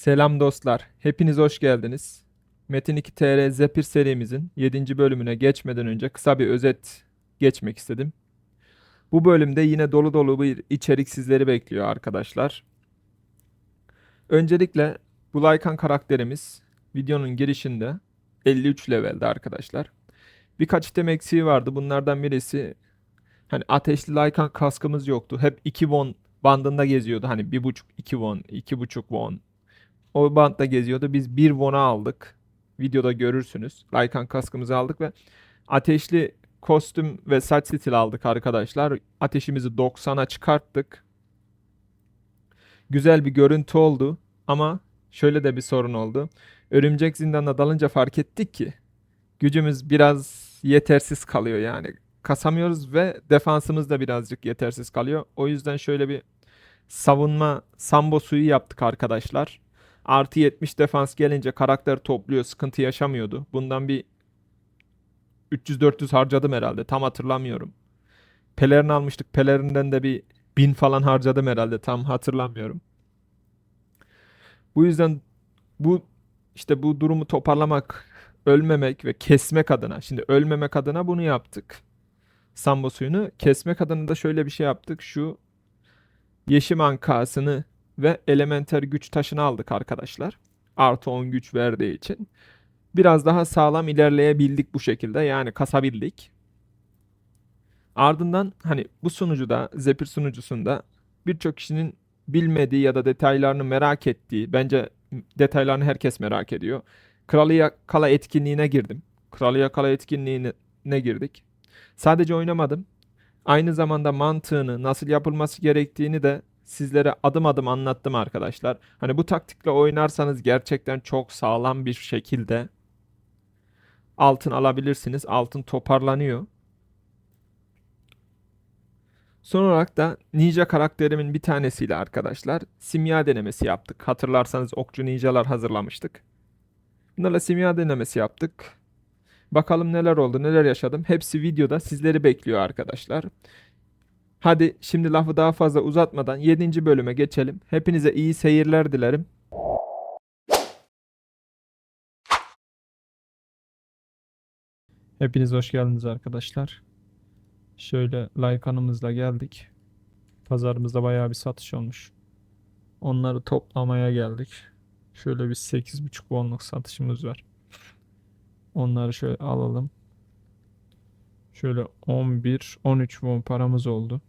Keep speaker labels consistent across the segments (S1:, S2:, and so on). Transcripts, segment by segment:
S1: Selam dostlar, hepiniz hoş geldiniz. Metin 2 TR Zephyr serimizin 7. bölümüne geçmeden önce kısa bir özet geçmek istedim. Bu bölümde yine dolu dolu bir içerik sizleri bekliyor arkadaşlar. Öncelikle bu Lycan karakterimiz videonun girişinde 53 levelde arkadaşlar. Birkaç item eksiği vardı. Bunlardan birisi hani ateşli Lycan kaskımız yoktu. Hep 2 won bandında geziyordu. Hani 1.5 2 won, 2.5 won o bantta geziyordu. Biz bir Von'a aldık. Videoda görürsünüz. Lycan kaskımızı aldık ve ateşli kostüm ve saç stil aldık arkadaşlar. Ateşimizi 90'a çıkarttık. Güzel bir görüntü oldu ama şöyle de bir sorun oldu. Örümcek zindanına dalınca fark ettik ki gücümüz biraz yetersiz kalıyor yani. Kasamıyoruz ve defansımız da birazcık yetersiz kalıyor. O yüzden şöyle bir savunma sambo suyu yaptık arkadaşlar. Artı 70 defans gelince karakter topluyor. Sıkıntı yaşamıyordu. Bundan bir 300-400 harcadım herhalde. Tam hatırlamıyorum. Pelerin almıştık. Pelerinden de bir 1000 falan harcadım herhalde. Tam hatırlamıyorum. Bu yüzden bu işte bu durumu toparlamak, ölmemek ve kesmek adına. Şimdi ölmemek adına bunu yaptık. Sambo suyunu. Kesmek adına da şöyle bir şey yaptık. Şu yeşim ankasını ve elementer güç taşını aldık arkadaşlar. Artı 10 güç verdiği için. Biraz daha sağlam ilerleyebildik bu şekilde. Yani kasabildik. Ardından hani bu sunucuda, Zephyr sunucusunda birçok kişinin bilmediği ya da detaylarını merak ettiği, bence detaylarını herkes merak ediyor. Kralı Yakala etkinliğine girdim. Kralı Yakala etkinliğine girdik. Sadece oynamadım. Aynı zamanda mantığını, nasıl yapılması gerektiğini de sizlere adım adım anlattım arkadaşlar. Hani bu taktikle oynarsanız gerçekten çok sağlam bir şekilde altın alabilirsiniz. Altın toparlanıyor. Son olarak da ninja karakterimin bir tanesiyle arkadaşlar simya denemesi yaptık. Hatırlarsanız okçu ninjalar hazırlamıştık. Bunlarla simya denemesi yaptık. Bakalım neler oldu, neler yaşadım. Hepsi videoda sizleri bekliyor arkadaşlar. Hadi şimdi lafı daha fazla uzatmadan 7. bölüme geçelim. Hepinize iyi seyirler dilerim. Hepiniz hoş geldiniz arkadaşlar. Şöyle Lycan'ımızla geldik. Pazarımızda bayağı bir satış olmuş. Onları toplamaya geldik. Şöyle bir 8.5 wonluk satışımız var. Onları şöyle alalım. Şöyle 11 13 won paramız oldu.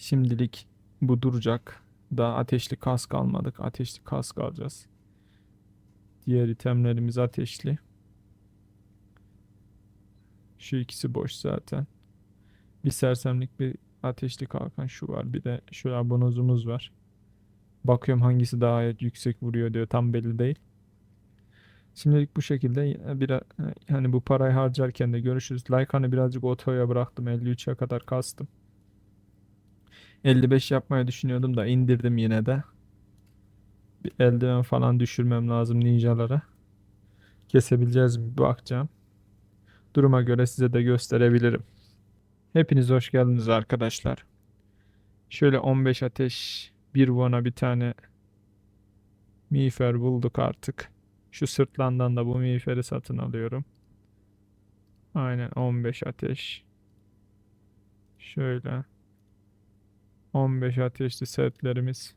S1: Şimdilik bu duracak. Daha ateşli kask almadık. Ateşli kask alacağız. Diğer itemlerimiz ateşli. Şu ikisi boş zaten. Bir sersemlik bir ateşli kalkan şu var. Bir de şu abonozumuz var. Bakıyorum hangisi daha yüksek vuruyor diyor. Tam belli değil. Şimdilik bu şekilde bir hani bu parayı harcarken de görüşürüz. Lycan'ı birazcık otoya bıraktım. 53'e kadar kastım. 55 yapmayı düşünüyordum da indirdim yine de. Bir eldiven falan düşürmem lazım ninjalara. Kesebileceğiz mi bakacağım. Duruma göre size de gösterebilirim. Hepiniz hoş geldiniz arkadaşlar. Şöyle 15 ateş bir vana bir tane miğfer bulduk artık. Şu sırtlandan da bu miğferi satın alıyorum. Aynen 15 ateş. Şöyle. 15 ateşli setlerimiz.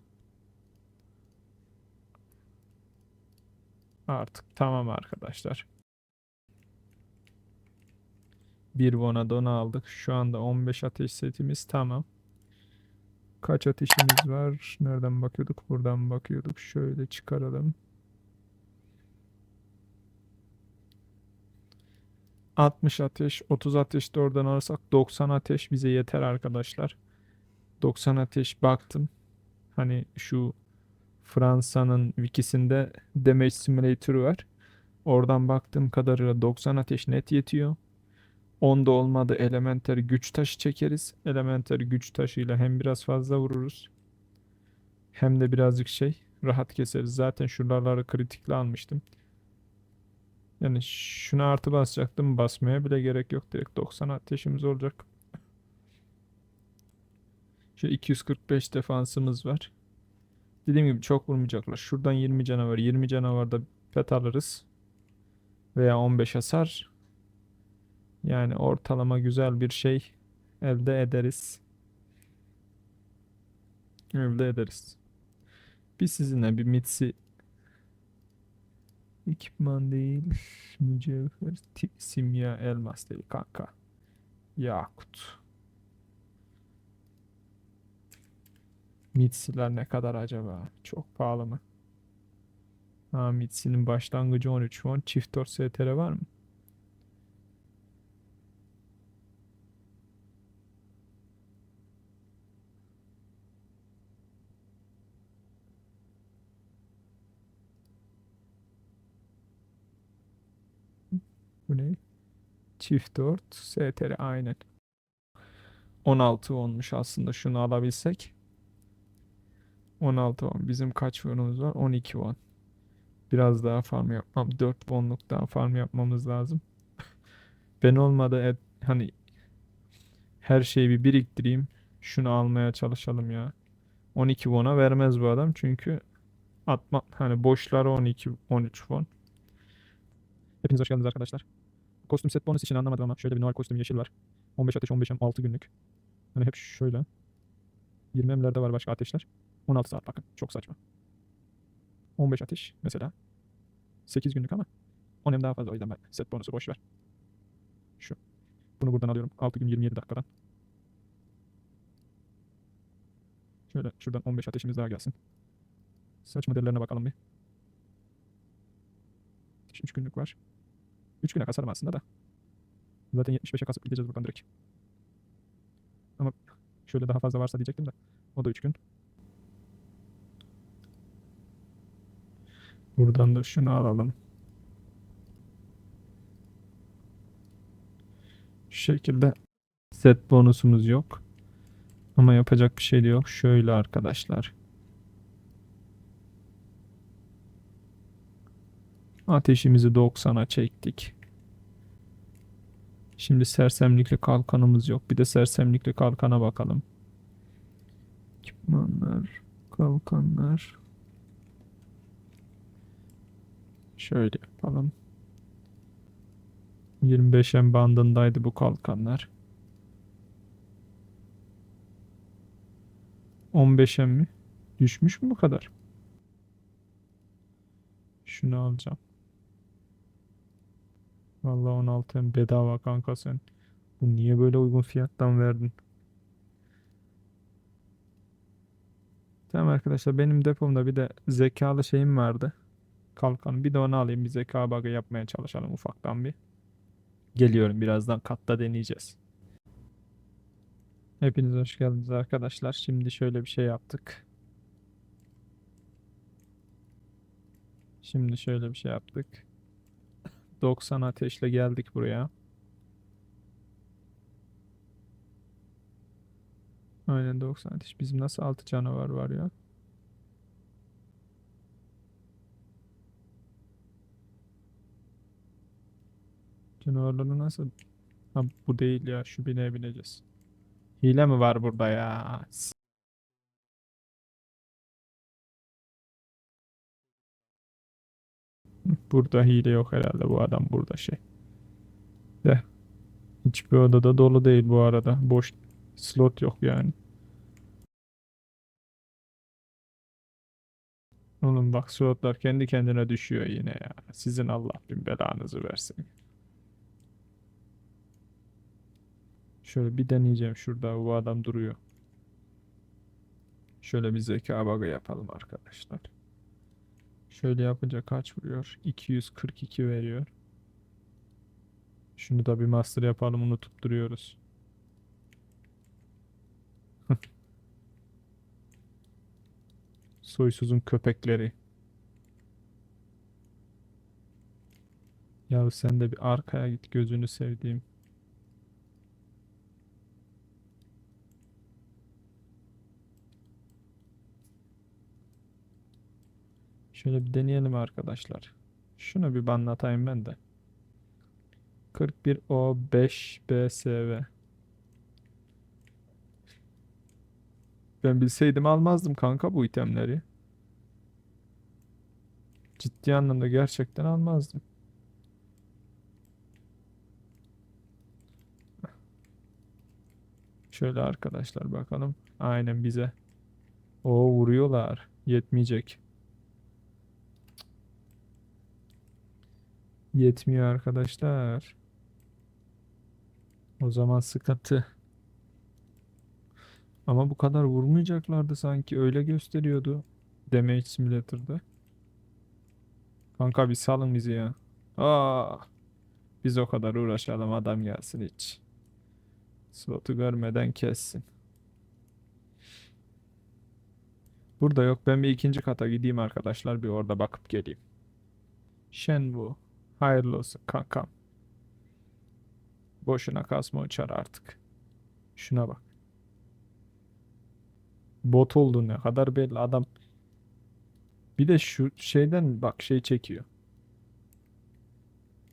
S1: Artık tamam arkadaşlar. Bir Vona don aldık. Şu anda 15 ateş setimiz tamam. Kaç ateşimiz var? Nereden bakıyorduk? Buradan bakıyorduk. Şöyle çıkaralım. 60 ateş, 30 ateş de oradan alırsak 90 ateş bize yeter arkadaşlar. 90 ateş baktım. Hani şu Fransa'nın wikisinde Damage Simulator var. Oradan baktığım kadarıyla 90 ateş net yetiyor. 10'da olmadı elementer güç taşı çekeriz. Elementer güç taşıyla hem biraz fazla vururuz. Hem de birazcık şey rahat keseriz. Zaten şuraları kritikli almıştım. Yani şuna artı basacaktım. Basmaya bile gerek yok. Direkt 90 ateşimiz olacak. Şu 245 defansımız var. Dediğim gibi çok vurmayacaklar. Şuradan 20 canavar. 20 canavarda pet alırız. Veya 15 hasar. Yani ortalama güzel bir şey elde ederiz. Elde ederiz. Biz sizinle bir mitsi ekipman değil. Mücevher, simya, elmas değil kanka. Yakut. Mitsiler ne kadar acaba? Çok pahalı mı? Ha Mitsi'nin başlangıcı 13 won. Çift 4 STR var mı? Bu ne? Çift 4 STR aynen. 16 olmuş aslında şunu alabilsek. 16 won. Bizim kaç wonumuz var? 12 won. Biraz daha farm yapmam. 4 wonluk daha farm yapmamız lazım. Ben olmadı et, hani her şeyi bir biriktireyim. Şunu almaya çalışalım ya. 12 won'a vermez bu adam çünkü atma hani boşları 12 13 won. Hepiniz hoş geldiniz arkadaşlar. Kostüm set bonus için anlamadım ama şöyle bir Noel kostüm yeşil var. 15 ateş 15 hem 6 günlük. Hani hep şöyle. 20 emlerde var başka ateşler. 16 saat bakın. Çok saçma. 15 ateş mesela. 8 günlük ama 10 hem daha fazla o yüzden ben set bonusu boş ver. Şu. Bunu buradan alıyorum. 6 gün 27 dakikadan. Şöyle şuradan 15 ateşimiz daha gelsin. Saç modellerine bakalım bir. 3 günlük var. 3 güne kasarım aslında da. Zaten 75'e kasıp gideceğiz buradan direkt. Ama şöyle daha fazla varsa diyecektim de. O da 3 gün. Buradan da şunu alalım. Şu şekilde set bonusumuz yok. Ama yapacak bir şey de yok. Şöyle arkadaşlar. Ateşimizi 90'a çektik. Şimdi sersemlikli kalkanımız yok. Bir de sersemlikli kalkana bakalım. Ekipmanlar, kalkanlar. Şöyle yapalım. 25M bandındaydı bu kalkanlar. 15'e mi? Düşmüş mü bu kadar? Şunu alacağım. Vallahi 16M bedava kanka sen. Bu niye böyle uygun fiyattan verdin? Tamam arkadaşlar benim depomda bir de zekalı şeyim vardı. Kalkan bir de onu alayım bir zeka bug'ı yapmaya çalışalım ufaktan bir. Geliyorum birazdan katta deneyeceğiz. Hepiniz hoş geldiniz arkadaşlar. Şimdi şöyle bir şey yaptık. Şimdi şöyle bir şey yaptık. 90 ateşle geldik buraya. Aynen 90 ateş. Bizim nasıl 6 canavar var ya? Canavarları nasıl? Ha bu değil ya. Şu bineye bineceğiz. Hile mi var burada ya? Burada hile yok herhalde. Bu adam burada şey. De. Hiçbir odada dolu değil bu arada. Boş slot yok yani. Oğlum bak slotlar kendi kendine düşüyor yine ya. Sizin Allah bin belanızı versin. Şöyle bir deneyeceğim şurada bu adam duruyor. Şöyle bir zeka bug'ı yapalım arkadaşlar. Şöyle yapınca kaç vuruyor? 242 veriyor. Şunu da bir master yapalım unutup duruyoruz. Soysuzun köpekleri. Ya sen de bir arkaya git gözünü sevdiğim. Şöyle bir deneyelim arkadaşlar. Şunu bir banlatayım ben de. 41 O 5 BSV. Ben bilseydim almazdım kanka bu itemleri. Ciddi anlamda gerçekten almazdım. Şöyle arkadaşlar bakalım. Aynen bize. O vuruyorlar. Yetmeyecek. Yetmiyor arkadaşlar. O zaman sıkıntı. Ama bu kadar vurmayacaklardı sanki. Öyle gösteriyordu. Damage Simulator'da. Kanka bir salın bizi ya. Aa, biz o kadar uğraşalım adam gelsin hiç. Slotu görmeden kessin. Burada yok. Ben bir ikinci kata gideyim arkadaşlar. Bir orada bakıp geleyim. Shenwu. Hayırlı olsun kankam. Boşuna kasma uçar artık. Şuna bak. Bot oldu ne kadar belli adam. Bir de şu şeyden bak şey çekiyor.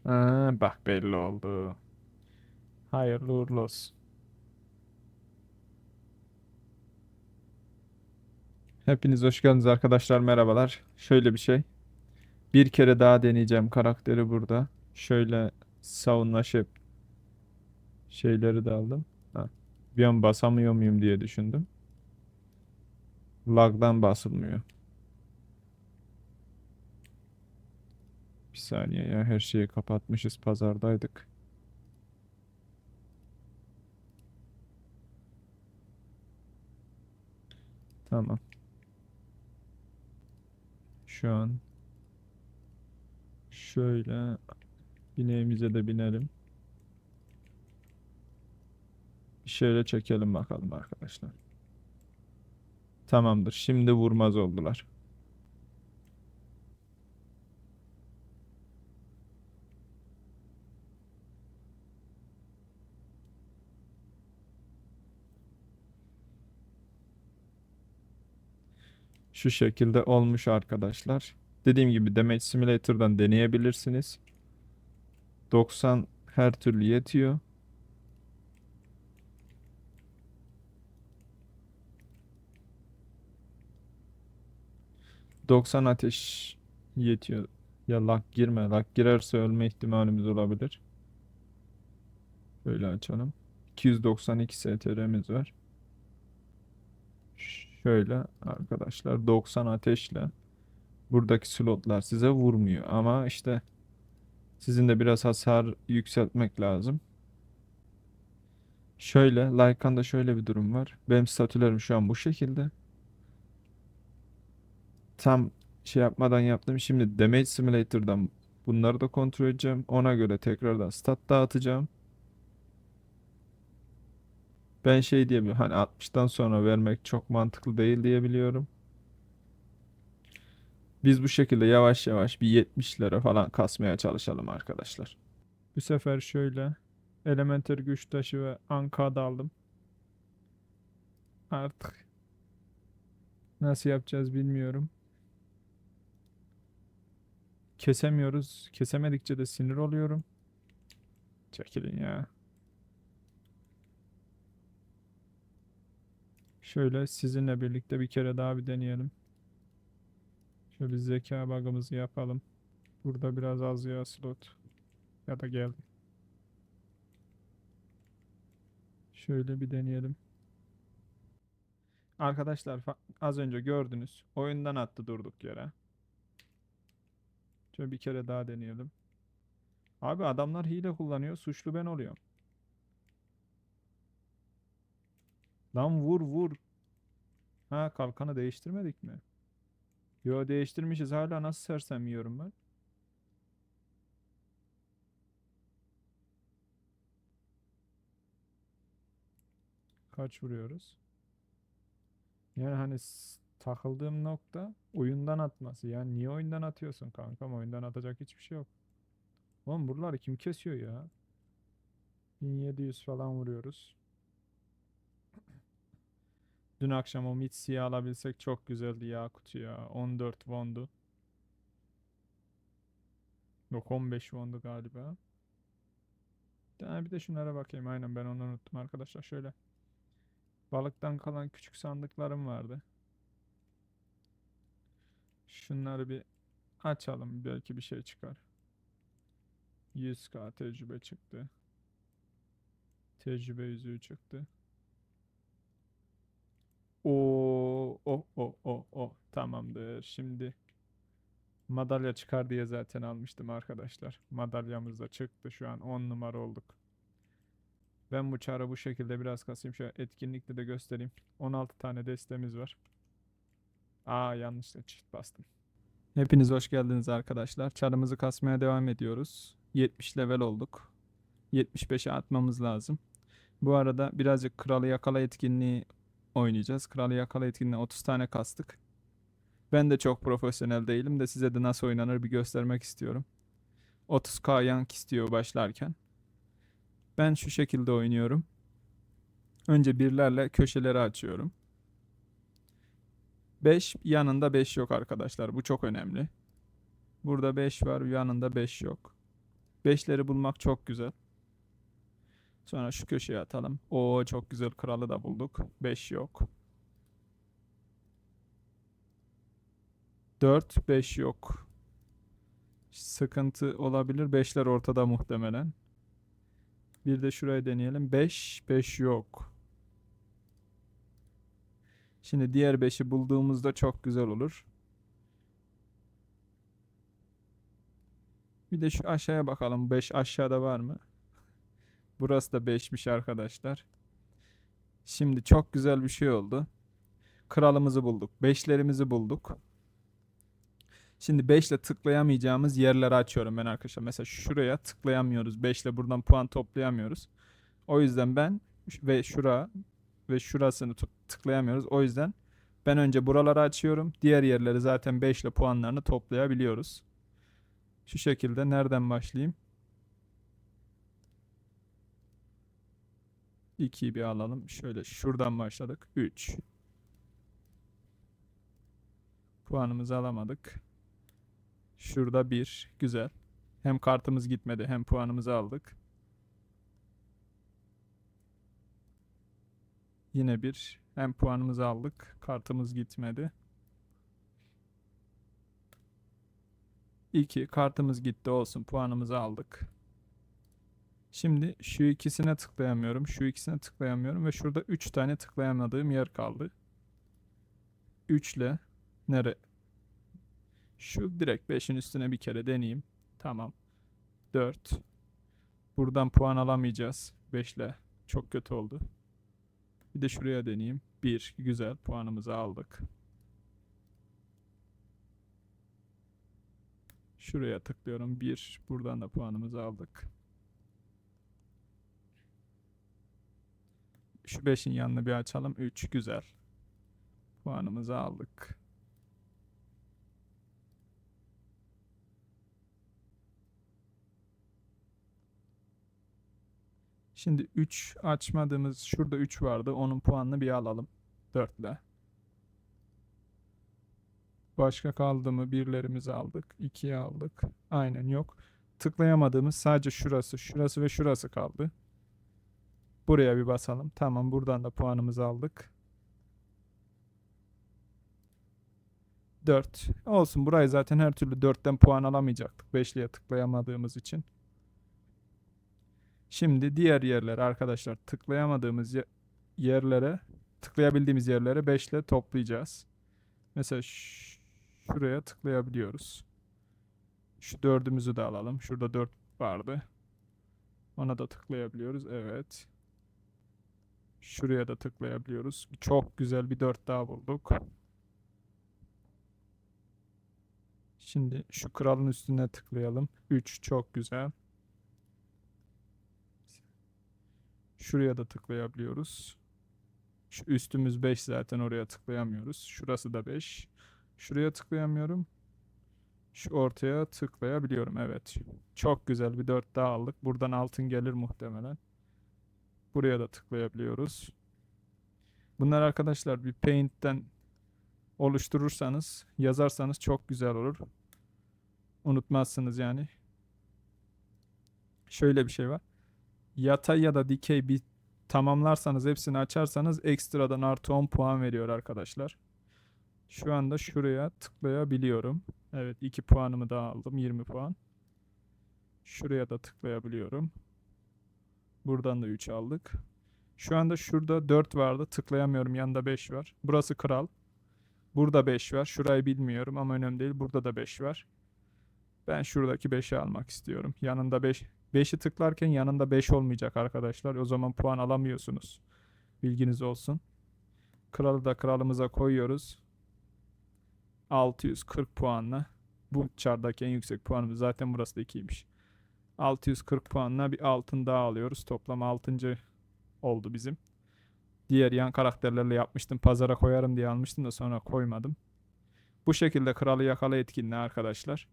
S1: Ha, bak belli oldu. Hayırlı uğurlu olsun. Hepiniz hoş geldiniz arkadaşlar merhabalar. Şöyle bir şey. Bir kere daha deneyeceğim karakteri burada. Şöyle savunlaşıp şeyleri de aldım. Ha. Bir an basamıyor muyum diye düşündüm. Lag'dan basılmıyor. Bir saniye ya her şeyi kapatmışız pazardaydık. Tamam. Şu an şöyle bineğimize de binelim. Bir şöyle çekelim bakalım arkadaşlar. Tamamdır. Şimdi vurmaz oldular. Şu şekilde olmuş arkadaşlar. Dediğim gibi Damage Simulator'dan deneyebilirsiniz. 90 her türlü yetiyor. ...90 ateş yetiyor. Ya lag girme. Lag girerse ölme ihtimalimiz olabilir. Böyle açalım. 292 STR'miz var. Şöyle arkadaşlar 90 ateşle buradaki slotlar size vurmuyor ama işte sizin de biraz hasar yükseltmek lazım. Şöyle Lycan'da şöyle bir durum var. Benim statülerim şu an bu şekilde. Tam şey yapmadan yaptım. Şimdi Damage Simulator'dan bunları da kontrol edeceğim. Ona göre tekrardan stat dağıtacağım. Ben şey diyebiliyorum. Hani 60'tan sonra vermek çok mantıklı değil diyebiliyorum. Biz bu şekilde yavaş yavaş bir 70'lere falan kasmaya çalışalım arkadaşlar. Bu sefer şöyle Elementer güç taşı ve Anka da aldım. Artık nasıl yapacağız bilmiyorum. Kesemiyoruz. Kesemedikçe de sinir oluyorum. Çekilin ya. Şöyle sizinle birlikte bir kere daha bir deneyelim. Şöyle zeka bug'ımızı yapalım. Burada biraz az ya slot. Ya da geldi. Şöyle bir deneyelim. Arkadaşlar az önce gördünüz. Oyundan attı durduk yere. Şöyle bir kere daha deneyelim. Abi adamlar hile kullanıyor. Suçlu ben oluyorum. Lan vur vur. Ha kalkanı değiştirmedik mi? Yo değiştirmişiz. Hala nasıl sersem yiyorum ben. Kaç vuruyoruz? Yani hani takıldığım nokta oyundan atması. Yani niye oyundan atıyorsun kankam? Oyundan atacak hiçbir şey yok. Oğlum buraları kim kesiyor ya? 1700 falan vuruyoruz. Dün akşam o Mitsi'yi alabilsek çok güzeldi ya kutu ya. 14 wondu. Yok 15 wondu galiba. Ha, bir de şunlara bakayım. Aynen ben onu unuttum arkadaşlar. Şöyle. Balıktan kalan küçük sandıklarım vardı. Şunları bir Açalım belki bir şey çıkar. 100k tecrübe çıktı. Tecrübe yüzüğü çıktı. Oo, o o o o tamamdır. Şimdi madalya çıkar diye zaten almıştım arkadaşlar. Madalyamız da çıktı. Şu an 10 numara olduk. Ben bu çara bu şekilde biraz kasayım. Şöyle etkinlikte de göstereyim. 16 tane destemiz var. Aa yanlışlıkla çift bastım. Hepiniz hoş geldiniz arkadaşlar. Çarımızı kasmaya devam ediyoruz. 70 level olduk. 75'e atmamız lazım. Bu arada birazcık Kralı Yakala etkinliği oynayacağız. Kralı Yakala etkinliğine 30 tane kastık. Ben de çok profesyonel değilim de size de nasıl oynanır bir göstermek istiyorum. 30k yank istiyor başlarken. Ben şu şekilde oynuyorum. Önce birlerle köşeleri açıyorum. 5 yanında 5 yok arkadaşlar. Bu çok önemli. Burada 5 var, yanında 5 yok. 5'leri bulmak çok güzel. Sonra şu köşeye atalım. Oo çok güzel kralı da bulduk. 5 yok. 4 5 yok. Sıkıntı olabilir. 5'ler ortada muhtemelen. Bir de şuraya deneyelim. 5 5 yok. Şimdi diğer 5'i bulduğumuzda çok güzel olur. Bir de şu aşağıya bakalım. 5 aşağıda var mı? Burası da 5'miş arkadaşlar. Şimdi çok güzel bir şey oldu. Kralımızı bulduk. 5'lerimizi bulduk. Şimdi 5 ile tıklayamayacağımız yerleri açıyorum ben arkadaşlar. Mesela şuraya tıklayamıyoruz. 5 ile buradan puan toplayamıyoruz. O yüzden ben ve şura ve şurasını tıklayamıyoruz. O yüzden ben önce buraları açıyorum. Diğer yerleri zaten 5 ile puanlarını toplayabiliyoruz. Şu şekilde nereden başlayayım? 2'yi bir alalım. Şöyle şuradan başladık. 3. Puanımızı alamadık. Şurada 1. Güzel. Hem kartımız gitmedi hem puanımızı aldık. Yine bir. Hem puanımızı aldık. Kartımız gitmedi. 2. Kartımız gitti olsun. Puanımızı aldık. Şimdi şu ikisine tıklayamıyorum. Şu ikisine tıklayamıyorum. Ve şurada 3 tane tıklayamadığım yer kaldı. 3 ile nere? Şu direkt 5'in üstüne bir kere deneyeyim. Tamam. 4. Buradan puan alamayacağız. 5 ile. Çok kötü oldu. Bir de şuraya deneyeyim. 1. Güzel. Puanımızı aldık. Şuraya tıklıyorum. 1. Buradan da puanımızı aldık. Şu 5'in yanını bir açalım. 3. Güzel. Puanımızı aldık. Şimdi 3 açmadığımız şurada 3 vardı. Onun puanını bir alalım. 4 ile. Başka kaldı mı? Birlerimizi aldık. 2'yi aldık. Aynen yok. Tıklayamadığımız sadece şurası, şurası ve şurası kaldı. Buraya bir basalım. Tamam buradan da puanımızı aldık. 4. Olsun burayı zaten her türlü 4'ten puan alamayacaktık. 5'liye tıklayamadığımız için. Şimdi diğer yerlere arkadaşlar tıklayamadığımız ye- yerlere tıklayabildiğimiz yerlere 5 ile toplayacağız. Mesela şuraya tıklayabiliyoruz. Şu dördümüzü de alalım. Şurada 4 vardı. Ona da tıklayabiliyoruz. Evet. Şuraya da tıklayabiliyoruz. Çok güzel bir 4 daha bulduk. Şimdi şu kralın üstüne tıklayalım. 3 çok güzel. Şuraya da tıklayabiliyoruz. Şu üstümüz 5 zaten oraya tıklayamıyoruz. Şurası da 5. Şuraya tıklayamıyorum. Şu ortaya tıklayabiliyorum. Evet. Çok güzel bir 4 daha aldık. Buradan altın gelir muhtemelen. Buraya da tıklayabiliyoruz. Bunlar arkadaşlar bir Paint'ten oluşturursanız, yazarsanız çok güzel olur. Unutmazsınız yani. Şöyle bir şey var. Yatay ya da dikey bir tamamlarsanız, hepsini açarsanız ekstradan artı 10 puan veriyor arkadaşlar. Şu anda şuraya tıklayabiliyorum. Evet 2 puanımı daha aldım 20 puan. Şuraya da tıklayabiliyorum. Buradan da 3 aldık. Şu anda şurada 4 vardı. Tıklayamıyorum. Yanında 5 var. Burası kral. Burada 5 var. Şurayı bilmiyorum ama önemli değil. Burada da 5 var. Ben şuradaki 5'i almak istiyorum. Yanında 5 5'i tıklarken yanında 5 olmayacak arkadaşlar. O zaman puan alamıyorsunuz. Bilginiz olsun. Kralı da kralımıza koyuyoruz. 640 puanla. Bu çardaki en yüksek puanımız zaten burası da 2'ymiş. 640 puanla bir altın daha alıyoruz. Toplam 6. oldu bizim. Diğer yan karakterlerle yapmıştım. Pazara koyarım diye almıştım da sonra koymadım. Bu şekilde kralı yakala etkinliği arkadaşlar.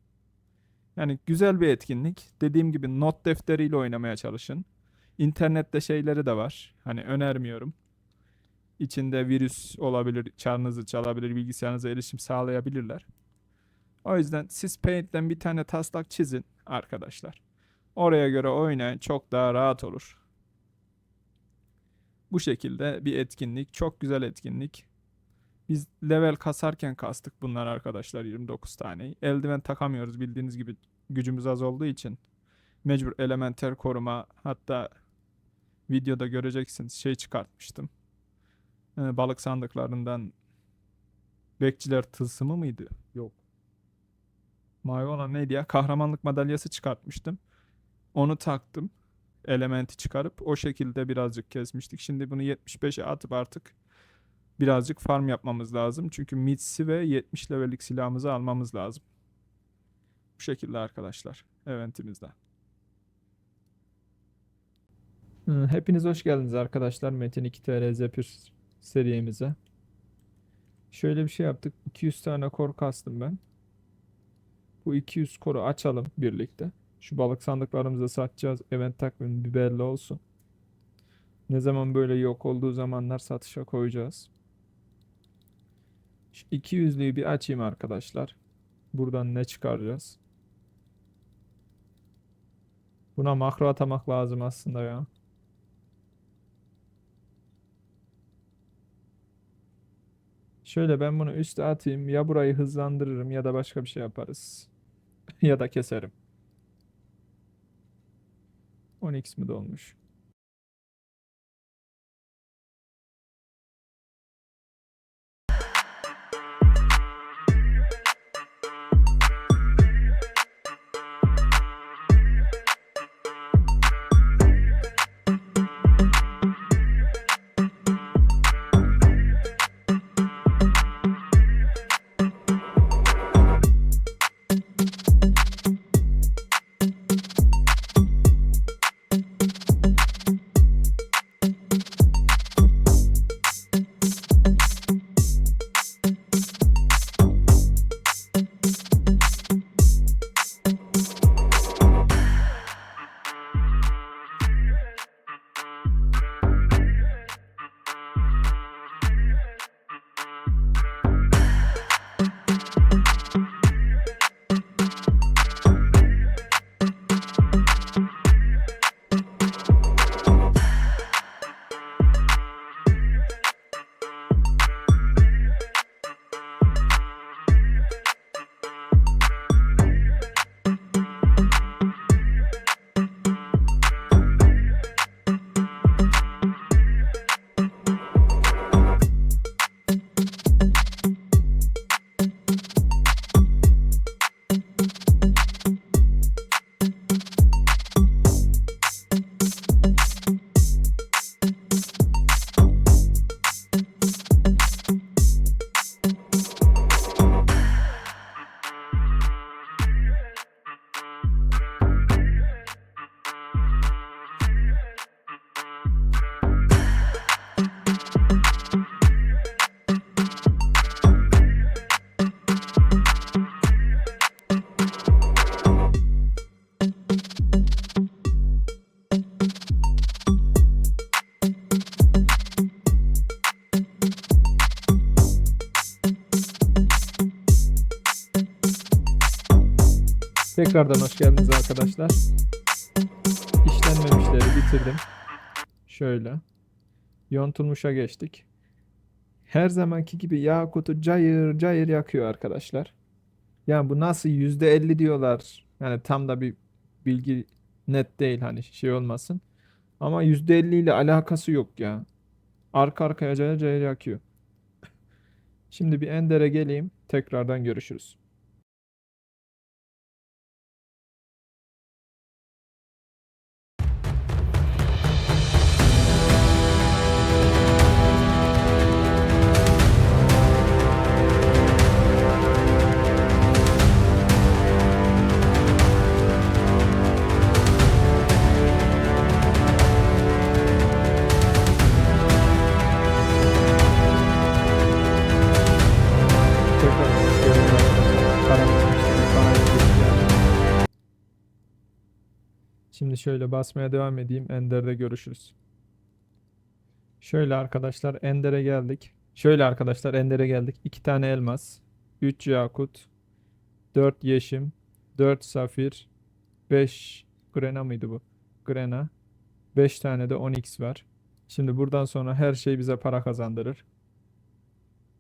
S1: Yani güzel bir etkinlik. Dediğim gibi not defteriyle oynamaya çalışın. İnternette şeyleri de var. Hani önermiyorum. İçinde virüs olabilir, çarınızı çalabilir, bilgisayarınıza erişim sağlayabilirler. O yüzden siz Paint'ten bir tane taslak çizin arkadaşlar. Oraya göre oynayın çok daha rahat olur. Bu şekilde bir etkinlik, çok güzel etkinlik. Biz level kasarken kastık bunlar arkadaşlar 29 taneyi. Eldiven takamıyoruz bildiğiniz gibi gücümüz az olduğu için. Mecbur elementer koruma hatta videoda göreceksiniz şey çıkartmıştım. Ee, balık sandıklarından bekçiler tılsımı mıydı? Yok. Mavi olan neydi ya? Kahramanlık madalyası çıkartmıştım. Onu taktım. Elementi çıkarıp o şekilde birazcık kesmiştik. Şimdi bunu 75'e atıp artık birazcık farm yapmamız lazım. Çünkü Mitsi ve 70 levellik silahımızı almamız lazım. Bu şekilde arkadaşlar. Eventimizde. Hı, Hepiniz hoş geldiniz arkadaşlar Metin 2 TR Zephyr serimize. Şöyle bir şey yaptık. 200 tane kor kastım ben. Bu 200 koru açalım birlikte. Şu balık sandıklarımızı satacağız. Event takvimi bir belli olsun. Ne zaman böyle yok olduğu zamanlar satışa koyacağız. Şu 200'lüyü bir açayım arkadaşlar. Buradan ne çıkaracağız? Buna makro atamak lazım aslında ya. Şöyle ben bunu üste atayım. Ya burayı hızlandırırım ya da başka bir şey yaparız. Ya da keserim. 10x mi dolmuş? Tekrardan hoş geldiniz arkadaşlar. İşlenmemişleri bitirdim. Şöyle. Yontulmuşa geçtik. Her zamanki gibi Yakut'u cayır cayır yakıyor arkadaşlar. Yani bu nasıl %50 diyorlar. Yani tam da bir bilgi net değil hani şey olmasın. Ama %50 ile alakası yok ya. Arka arkaya cayır cayır yakıyor. Şimdi bir Ender'e geleyim. Tekrardan görüşürüz. Şimdi şöyle basmaya devam edeyim. Ender'de görüşürüz. Şöyle arkadaşlar Ender'e geldik. Şöyle arkadaşlar Ender'e geldik. 2 tane elmas, 3 yakut, 4 yeşim, 4 safir, 5 grena mıydı bu? Grena. 5 tane de onyx var. Şimdi buradan sonra her şey bize para kazandırır.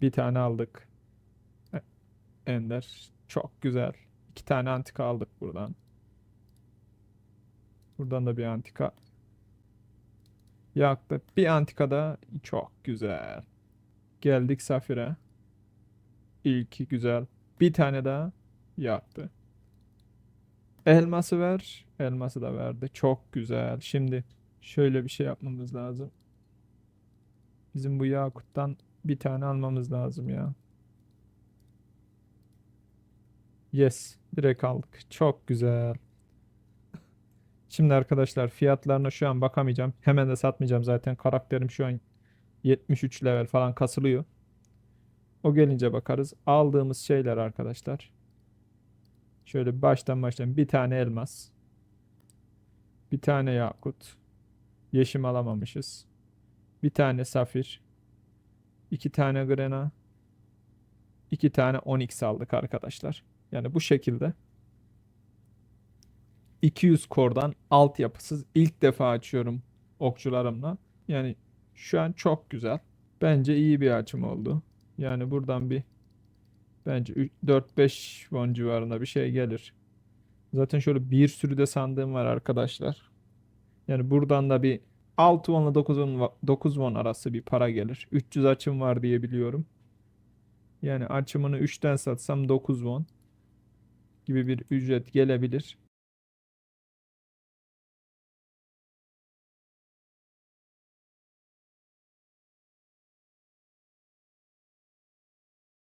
S1: Bir tane aldık. E- Ender. Çok güzel. İki tane antika aldık buradan. Buradan da bir antika. Yaktık. Bir antika da çok güzel. Geldik Safir'e. İlki güzel. Bir tane daha yaktı. Elması ver. Elması da verdi. Çok güzel. Şimdi şöyle bir şey yapmamız lazım. Bizim bu yakuttan bir tane almamız lazım ya. Yes. Direkt aldık. Çok güzel. Şimdi arkadaşlar fiyatlarına şu an bakamayacağım. Hemen de satmayacağım zaten. Karakterim şu an 73 level falan kasılıyor. O gelince bakarız. Aldığımız şeyler arkadaşlar. Şöyle baştan başlayalım. Bir tane elmas. Bir tane yakut. Yeşim alamamışız. Bir tane safir. iki tane grena. iki tane onyx aldık arkadaşlar. Yani bu şekilde 200 kordan altyapısız ilk defa açıyorum okçularımla. Yani şu an çok güzel. Bence iyi bir açım oldu. Yani buradan bir bence 4-5 won civarında bir şey gelir. Zaten şöyle bir sürü de sandığım var arkadaşlar. Yani buradan da bir 6 won ile 9 won, va- 9 won arası bir para gelir. 300 açım var diye biliyorum. Yani açımını 3'ten satsam 9 won gibi bir ücret gelebilir.